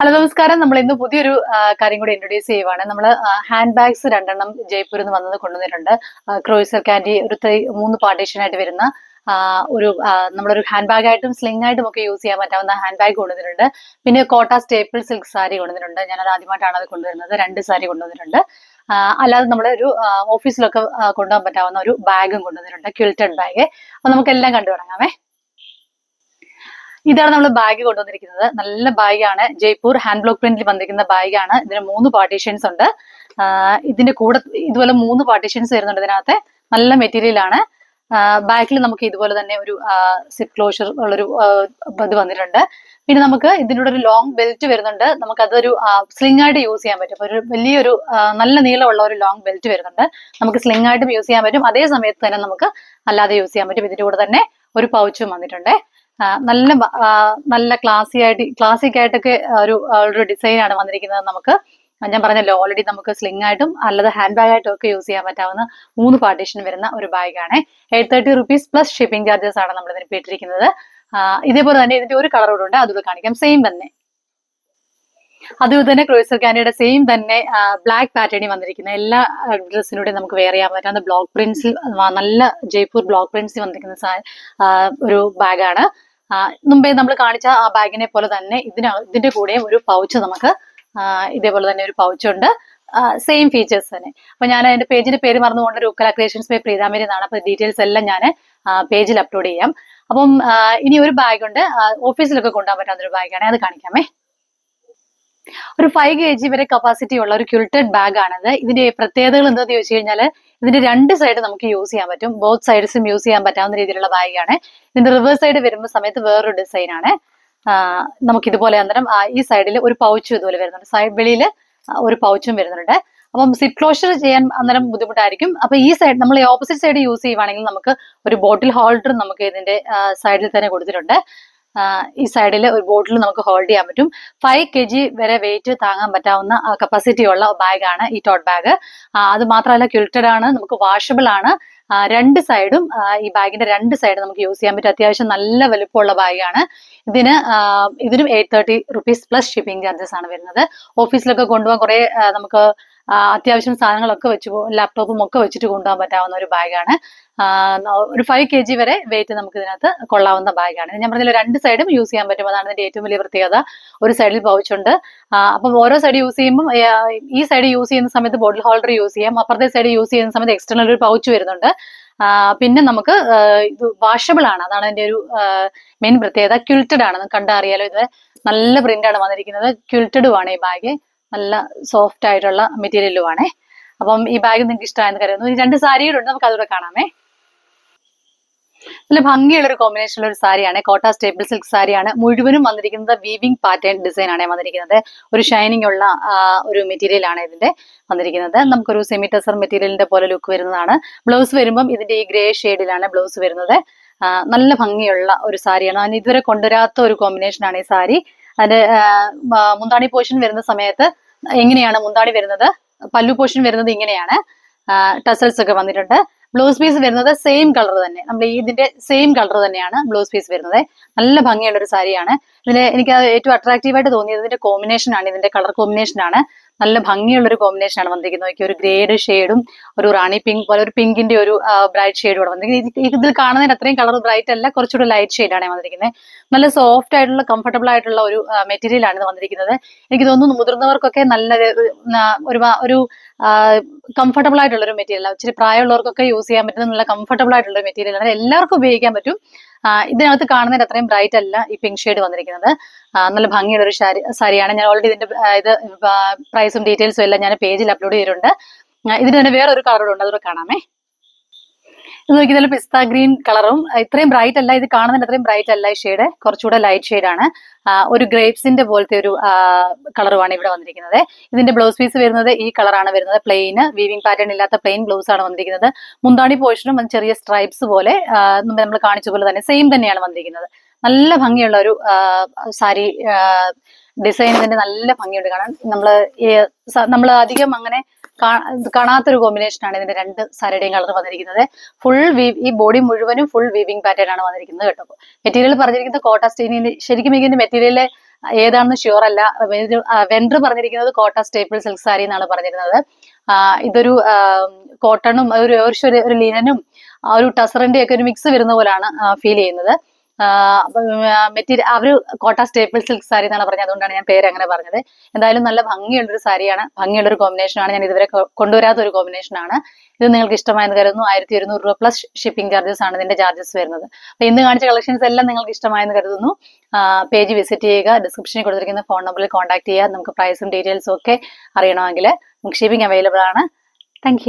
Hello നമസ്കാരം. നമ്മൾ ഇന്ന് പുതിയൊരു കാര്യം കൂടി ഇൻട്രൊഡ്യൂസ് ചെയ്യുവാണ്. നമ്മൾ ഹാൻഡ് ബാഗ്സ് രണ്ടെണ്ണം ജയ്പൂരിൽ നിന്ന് വന്നത് കൊണ്ടുവന്നിട്ടുണ്ട്. ക്രോയിസർ കാൻഡി ഒരു മൂന്ന് പാർട്ടീഷൻ ആയിട്ട് വരുന്ന ഒരു നമ്മളൊരു ഹാൻഡ് ബാഗ് ആയിട്ടും സ്ലിംഗ് ആയിട്ടും ഒക്കെ യൂസ് ചെയ്യാൻ പറ്റാവുന്ന ഹാൻഡ് ബാഗ് കൊണ്ടുവന്നിട്ടുണ്ട്. പിന്നെ കോട്ട സ്റ്റേപ്പിൾ സിൽക്ക് സാരി കൊണ്ടുവന്നിട്ടുണ്ട്. ഞാനത് ആദ്യമായിട്ടാണ് അത് കൊണ്ടുവരുന്നത്. രണ്ട് സാരി കൊണ്ടുവന്നിട്ടുണ്ട്. അല്ലാതെ നമ്മൾ ഒരു ഓഫീസിലൊക്കെ കൊണ്ടുപോകാൻ പറ്റാവുന്ന ഒരു ബാഗും കൊണ്ടുവന്നിട്ടുണ്ട്. ക്വിൽറ്റഡ് ബാഗ് അപ്പൊ നമുക്ക് എല്ലാം കണ്ടു തുടങ്ങാമേ. ഇതാണ് നമ്മൾ ബാഗ് കൊണ്ടുവന്നിരിക്കുന്നത്. നല്ല ബാഗാണ്. ജയ്പൂർ ഹാൻഡ് ബ്ലോക്ക് പ്രിന്റിൽ വന്നിരിക്കുന്ന ബാഗാണ്. ഇതിന് മൂന്ന് പാർട്ടീഷൻസ് ഉണ്ട്. ഇതിന്റെ കൂടെ ഇതുപോലെ മൂന്ന് പാർട്ടീഷൻസ് വരുന്നുണ്ട് ഇതിനകത്ത്. നല്ല മെറ്റീരിയലാണ് ബാക്കിൽ നമുക്ക് ഇതുപോലെ തന്നെ ഒരു സിപ്പ് ക്ലോഷർ ഉള്ളൊരു ഇത് വന്നിട്ടുണ്ട്. പിന്നെ നമുക്ക് ഇതിനോട് ഒരു ലോങ് ബെൽറ്റ് വരുന്നുണ്ട്. നമുക്ക് അതൊരു സ്ലിംഗ് ആയിട്ട് യൂസ് ചെയ്യാൻ പറ്റും. ഒരു വലിയൊരു നല്ല നീളമുള്ള ഒരു ലോങ് ബെൽറ്റ് വരുന്നുണ്ട്. നമുക്ക് സ്ലിംഗ് ആയിട്ടും യൂസ് ചെയ്യാൻ പറ്റും. അതേ സമയത്ത് തന്നെ നമുക്ക് അല്ലാതെ യൂസ് ചെയ്യാൻ പറ്റും. ഇതിന്റെ കൂടെ തന്നെ ഒരു പൗച്ചും വന്നിട്ടുണ്ട്. നല്ല നല്ല ക്ലാസി ആയിട്ട് ക്ലാസിക് ആയിട്ടൊക്കെ ഒരു ഒരു ഡിസൈൻ ആണ് വന്നിരിക്കുന്നത് നമുക്ക്. ഞാൻ പറഞ്ഞല്ലോ ഓൾറെഡി നമുക്ക് സ്ലിംഗ് ആയിട്ടും അല്ലാതെ ഹാൻഡ് ബാഗ് ആയിട്ടും ഒക്കെ യൂസ് ചെയ്യാൻ പറ്റാവുന്ന മൂന്ന് പാർട്ടീഷൻ വരുന്ന ഒരു ബാഗാണ് eight thirty rupees plus shipping charges ആണ് നമ്മൾ ഇതിന് പേട്ടിരിക്കുന്നത് ഇതേപോലെ തന്നെ ഇതിന്റെ ഒരു കളർ കൂടെ ഉണ്ട്. അതുകൂടെ കാണിക്കാം. സെയിം തന്നെ. അതുപോലെ തന്നെ ക്രോയിസർ കാനയുടെ സെയിം തന്നെ ബ്ലാക്ക് പാറ്റേണിൽ വന്നിരിക്കുന്ന എല്ലാ ഡ്രസ്സിനൂടെ നമുക്ക് വെയർ ചെയ്യാൻ പറ്റാവുന്ന ബ്ലോക്ക് പ്രിന്റ്സിൽ നല്ല ജയ്പൂർ ബ്ലോക്ക് പ്രിന്റ്സിൽ വന്നിരിക്കുന്ന ഒരു ബാഗാണ് മുമ്പേ നമ്മൾ കാണിച്ച ആ ബാഗിനെ പോലെ തന്നെ ഇതിന ഇതിന്റെ കൂടെയും ഒരു പൗച്ച് നമുക്ക് ഇതേപോലെ തന്നെ ഒരു പൗച്ച് ഉണ്ട്. സെയിം ഫീച്ചേഴ്സ് തന്നെ. അപ്പൊ ഞാൻ അതിന്റെ പേജിന്റെ പേര് മറന്നുകൊണ്ട് ഉക്കല ക്രിയേഷൻസ് ബൈ പ്രീതാമേരി എന്നാണ്. അപ്പൊ ഡീറ്റെയിൽസ് എല്ലാം ഞാൻ പേജിൽ അപ്ലോഡ് ചെയ്യാം. അപ്പം ഇനി ഒരു ബാഗ് ഉണ്ട്. ഓഫീസിലൊക്കെ കൊണ്ടുപോകാൻ പറ്റാവുന്ന ഒരു ബാഗാണ് അത് കാണിക്കാമേ. ഒരു ഫൈവ് കെ ജി വരെ കപ്പാസിറ്റി ഉള്ള ഒരു ക്യുൾട്ടഡ് ബാഗ് ആണത്. ഇതിന്റെ പ്രത്യേകതകൾ എന്താണെന്ന് ചോദിച്ചു കഴിഞ്ഞാൽ ഇതിന്റെ രണ്ട് സൈഡ് നമുക്ക് യൂസ് ചെയ്യാൻ പറ്റും. ബോത്ത് സൈഡ്സും യൂസ് ചെയ്യാൻ പറ്റാവുന്ന രീതിയിലുള്ള ബാഗാണ്. ഇതിന്റെ റിവേഴ്സ് സൈഡ് വരുമ്പോൾ സമയത്ത് വേറൊരു ഡിസൈൻ ആണ്. നമുക്ക് ഇതുപോലെ അന്നേരം ഈ സൈഡിൽ ഒരു പൗച്ചും ഇതുപോലെ വരുന്നുണ്ട്. സൈഡ് വെളിയിൽ ഒരു പൗച്ചും വരുന്നുണ്ട്. അപ്പം സിപ്പ് ക്ലോഷർ ചെയ്യാൻ അന്നേരം ബുദ്ധിമുട്ടായിരിക്കും. അപ്പൊ ഈ സൈഡ് നമ്മൾ ഈ ഓപ്പോസിറ്റ് സൈഡ് യൂസ് ചെയ്യുവാണെങ്കിൽ നമുക്ക് ഒരു ബോട്ടിൽ ഹോൾഡർ നമുക്ക് ഇതിന്റെ സൈഡിൽ തന്നെ കൊടുത്തിട്ടുണ്ട്. ഈ സൈഡിൽ ഒരു ബോട്ടിൽ നമുക്ക് ഹോൾഡ് ചെയ്യാൻ പറ്റും. ഫൈവ് കെ ജി വരെ വെയിറ്റ് താങ്ങാൻ പറ്റാവുന്ന കപ്പാസിറ്റി ഉള്ള ബാഗാണ് ഈ ടോട്ട് ബാഗ് അത് മാത്രമല്ല ക്യുൽറ്റഡ് ആണ് നമുക്ക് വാഷബിൾ ആണ്. രണ്ട് സൈഡും ഈ ബാഗിന്റെ രണ്ട് സൈഡും നമുക്ക് യൂസ് ചെയ്യാൻ പറ്റും. അത്യാവശ്യം നല്ല വലുപ്പമുള്ള ബാഗാണ് ഇതിന് ഇതിനും eight thirty rupees plus shipping charges ആണ് വരുന്നത്. ഓഫീസിലൊക്കെ കൊണ്ടുപോകാൻ കുറെ നമുക്ക് അത്യാവശ്യം സാധനങ്ങളൊക്കെ വെച്ച് ലാപ്ടോപ്പും ഒക്കെ വെച്ചിട്ട് കൊണ്ടുപോകാൻ പറ്റാവുന്ന ഒരു ബാഗാണ് ഒരു ഫൈവ് കെ ജി വരെ വെയിറ്റ് നമുക്ക് ഇതിനകത്ത് കൊള്ളാവുന്ന ബാഗാണ് ഞാൻ പറഞ്ഞില്ല രണ്ട് സൈഡും യൂസ് ചെയ്യാൻ പറ്റും. അതാണ് ഇതിന്റെ ഏറ്റവും വലിയ പ്രത്യേകത. ഒരു സൈഡിൽ പൗച്ചുണ്ട് അപ്പം ഓരോ സൈഡ് യൂസ് ചെയ്യുമ്പോൾ ഈ സൈഡ് യൂസ് ചെയ്യുന്ന സമയത്ത് ബോട്ടിൽ ഹോൾഡർ യൂസ് ചെയ്യാം. അപ്പുറത്തെ സൈഡ് യൂസ് ചെയ്യുന്ന സമയത്ത് എക്സ്റ്റേണൽ ഒരു പൗച്ച് വരുന്നുണ്ട്. പിന്നെ നമുക്ക് ഇത് വാഷബിൾ ആണ്. അതാണ് അതിന്റെ ഒരു മെയിൻ പ്രത്യേകത. ക്യുൾട്ടഡ് ആണ്. കണ്ടറിയാലോ ഇത്? നല്ല പ്രിന്റ് ആണ് വന്നിരിക്കുന്നത്. ക്യുൾട്ടഡും ആണ് ഈ ബാഗ് നല്ല സോഫ്റ്റ് ആയിട്ടുള്ള മെറ്റീരിയലും ആണ് അപ്പം ഈ ബാഗ് നിങ്ങൾക്ക് ഇഷ്ടമായെന്ന് കരുതുന്നു. ഈ രണ്ട് സാരികളുണ്ട് നമുക്ക് അതുകൂടെ കാണാമേ. നല്ല ഭംഗിയുള്ള ഒരു കോമ്പിനേഷനുള്ള ഒരു സാരിയാണ്. കോട്ട സ്റ്റേബിൾ സിൽക്ക് സാരിയാണ്. മുഴുവനും വന്നിരിക്കുന്നത് വീവിംഗ് പാറ്റേൺ ഡിസൈൻ ആണ് വന്നിരിക്കുന്നത്. ഒരു ഷൈനിങ് ഉള്ള ഒരു മെറ്റീരിയൽ ആണ് ഇതിന്റെ വന്നിരിക്കുന്നത്. നമുക്കൊരു സെമി ടെസർ മെറ്റീരിയലിന്റെ പോലെ ലുക്ക് വരുന്നതാണ്. ബ്ലൗസ് വരുമ്പം ഇതിന്റെ ഈ ഗ്രേ ഷെയ്ഡിലാണ് ബ്ലൗസ് വരുന്നത്. നല്ല ഭംഗിയുള്ള ഒരു സാരിയാണ്. ഞാൻ ഇതുവരെ കൊണ്ടുവരാത്ത ഒരു കോമ്പിനേഷൻ ആണ് ഈ സാരി. അതിന്റെ മുന്താണി പോർഷൻ വരുന്ന സമയത്ത് എങ്ങനെയാണ് മുന്താണി വരുന്നത്? പല്ലു പോർഷൻ വരുന്നത് ഇങ്ങനെയാണ്. ടസൽസ് ഒക്കെ വന്നിട്ടുണ്ട്. ബ്ലൗസ് പീസ് വരുന്നത് സെയിം കളർ തന്നെ. നമ്മൾ ഇതിന്റെ സെയിം കളർ തന്നെയാണ് ബ്ലൗസ് പീസ് വരുന്നത്. നല്ല ഭംഗിയുള്ള ഒരു സാരിയാണ്. ഇതിന് എനിക്ക് ഏറ്റവും അട്രാക്റ്റീവ് ആയിട്ട് തോന്നിയത് ഇതിന്റെ കോമ്പിനേഷൻ ആണ്. ഇതിന്റെ കളർ കോമ്പിനേഷൻ ആണ്. നല്ല ഭംഗിയുള്ള ഒരു കോമ്പിനേഷൻ ആണ് വന്നിരിക്കുന്നത്. ഒരു ഗ്രേഡ് ഷെയ്ഡും ഒരു റാണി പിങ്ക് പോലെ ഒരു പിങ്കിന്റെ ഒരു ബ്രൈറ്റ് ഷെയ്ഡും കൂടെ വന്നിരിക്കുന്നത് ഇത് ഇതിൽ കാണുന്നതിന് അത്രയും കളർ ബ്രൈറ്റ് അല്ല കുറച്ചുകൂടി ലൈറ്റ് ഷെയ്ഡാണ് വന്നിരിക്കുന്നത്. നല്ല സോഫ്റ്റ് ആയിട്ടുള്ള കംഫർട്ടബിൾ ആയിട്ടുള്ള ഒരു മെറ്റീരിയൽ ആണ് ഇത് വന്നിരിക്കുന്നത്. എനിക്ക് തോന്നുന്നു മുതിർന്നവർക്കൊക്കെ നല്ല ഒരു ഒരു കംഫർട്ടബിൾ ആയിട്ടുള്ള ഒരു മെറ്റീരിയൽ ഇച്ചിരി പ്രായമുള്ളവർക്കൊക്കെ യൂസ് ചെയ്യാൻ പറ്റുന്ന നല്ല കംഫർട്ടബിൾ ആയിട്ടുള്ള മെറ്റീരിയൽ ആണ്. എല്ലാവർക്കും ഉപയോഗിക്കാൻ പറ്റും. ഇതിനകത്ത് കാണുന്നതിന് അത്രയും ബ്രൈറ്റ് അല്ല ഈ പിങ്ക് ഷെയ്ഡ് വന്നിരിക്കുന്നത്. നല്ല ഭംഗിയുള്ള ഒരു സാരി സാരിയാണ്. ഞാൻ ഓൾറെഡി ഇതിന്റെ ഇത് പ്രൈസും ഡീറ്റെയിൽസും എല്ലാം ഞാൻ പേജിൽ അപ്ലോഡ് ചെയ്തിട്ടുണ്ട്. ഇതിന് തന്നെ വേറെ ഒരു അതുകൂടെ കാണാമേ. ഇത് നോക്കി ഇതിൽ പിസ്ത ഗ്രീൻ കളറും ഇത്രയും ബ്രൈറ്റ് അല്ല ഇത് കാണുന്നതിന് അത്രയും ബ്രൈറ്റ് അല്ല ഈ ഷെയ്ഡ് കുറച്ചുകൂടെ ലൈറ്റ് ഷെയ്ഡാണ് ഒരു ഗ്രേപ്സിന്റെ പോലത്തെ ഒരു കളറുമാണ് ഇവിടെ വന്നിരിക്കുന്നത്. ഇതിന്റെ ബ്ലൗസ് പീസ് വരുന്നത് ഈ കളറാണ് വരുന്നത് പ്ലെയിന് വീവിംഗ് പാറ്റേൺ ഇല്ലാത്ത പ്ലെയിൻ ബ്ലൗസ് ആണ് വന്നിരിക്കുന്നത്. മുന്താണി പോർഷനും ചെറിയ സ്ട്രൈപ്സ് പോലെ നമ്മൾ കാണിച്ച പോലെ തന്നെ സെയിം തന്നെയാണ് വന്നിരിക്കുന്നത്. നല്ല ഭംഗിയുള്ള ഒരു സാരി ഡിസൈൻ ഇതിന്റെ നല്ല ഭംഗിയുണ്ട്. കാണാൻ നമ്മൾ നമ്മൾ അധികം അങ്ങനെ കാണാത്തൊരു കോമ്പിനേഷൻ ആണ് ഇതിന്റെ രണ്ട് സാരിയുടെയും കളർ വന്നിരിക്കുന്നത്. ഫുൾ ഈ ബോഡി മുഴുവനും ഫുൾ വീവിംഗ് പാറ്റേൺ ആണ് വന്നിരിക്കുന്നത് കേട്ടോ. മെറ്റീരിയൽ പറഞ്ഞിരിക്കുന്നത് കോട്ട സ്റ്റീനിന്റെ ശരിക്കും ഇതിന്റെ മെറ്റീരിയൽ ഏതാണെന്ന് ഷുവർ അല്ല. വെണ്ടർ പറഞ്ഞിരിക്കുന്നത് കോട്ട സ്റ്റേപ്പിൾ സിൽക്ക് സാരി എന്നാണ് പറഞ്ഞിരുന്നത്. ഇതൊരു കോട്ടണും ഒരു- ഒരു ലിനനും ആ ഒരു ടസറിന്റെ ഒക്കെ ഒരു മിക്സ് വരുന്ന പോലാണ് ഫീൽ ചെയ്യുന്നത്. മെറ്റീരിയൽ അവർ കോട്ട സ്റ്റേപ്പിൾ സിൽക്ക് സാരി എന്നാണ് പറഞ്ഞത്. അതുകൊണ്ടാണ് ഞാൻ പേര് അങ്ങനെ പറഞ്ഞത്. എന്തായാലും നല്ല ഭംഗിയുള്ളൊരു സാരിയാണ്. ഭംഗിയുള്ള ഒരു കോമ്പിനേഷനാണ് ഞാൻ ഇതുവരെ കൊണ്ടുവരാത്ത ഒരു കോമ്പിനേഷനാണ് ഇത് നിങ്ങൾക്ക് ഇഷ്ടമായെന്ന് കരുതുന്നു. ആയിരത്തി ഒരുന്നൂറ് രൂപ പ്ലസ് ഷിപ്പിംഗ് ചാർജസ് ആണ് ഇതിന്റെ ചാർജസ് വരുന്നത്. അപ്പൊ ഇന്ന് കാണിച്ച കളക്ഷൻസ് എല്ലാം നിങ്ങൾക്ക് ഇഷ്ടമായെന്ന് കരുതുന്നു. പേജ് വിസിറ്റ് ചെയ്യുക. ഡിസ്ക്രിപ്ഷനിൽ കൊടുത്തിരിക്കുന്ന ഫോൺ നമ്പറിൽ കോൺടാക്ട് ചെയ്യുക. നമുക്ക് പ്രൈസും ഡീറ്റെയിൽസും ഒക്കെ അറിയണമെങ്കിൽ നമുക്ക് ഷിപ്പിംഗ് അവൈലബിൾ ആണ്. താങ്ക്